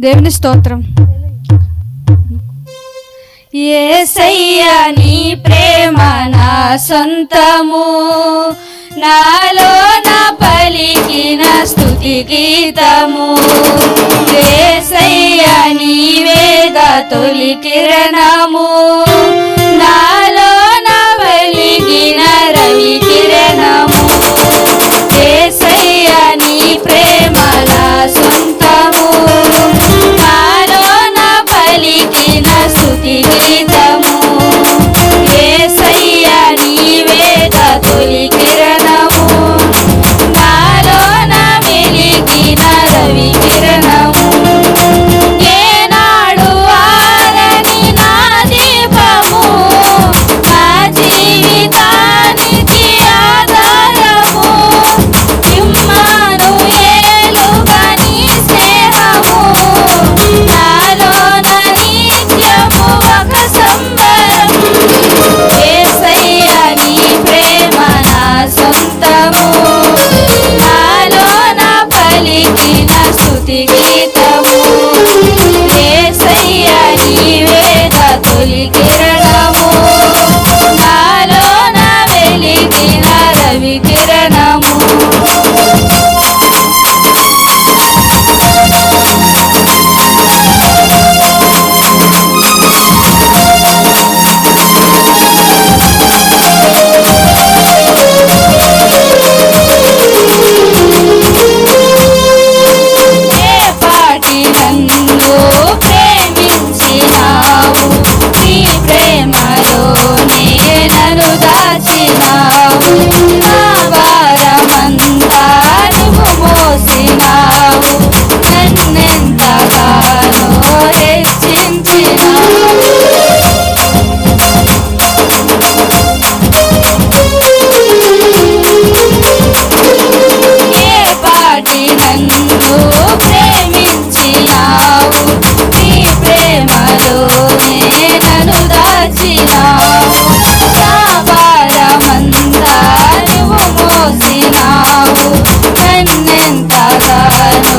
దేవుని స్తోత్రం. ఏసయ్యా నీ ప్రేమ నా సొంతము. నాలో నా పలికిన స్థుతి గీతము. ఏసయ్యా వేద తొలి కిరణము. God.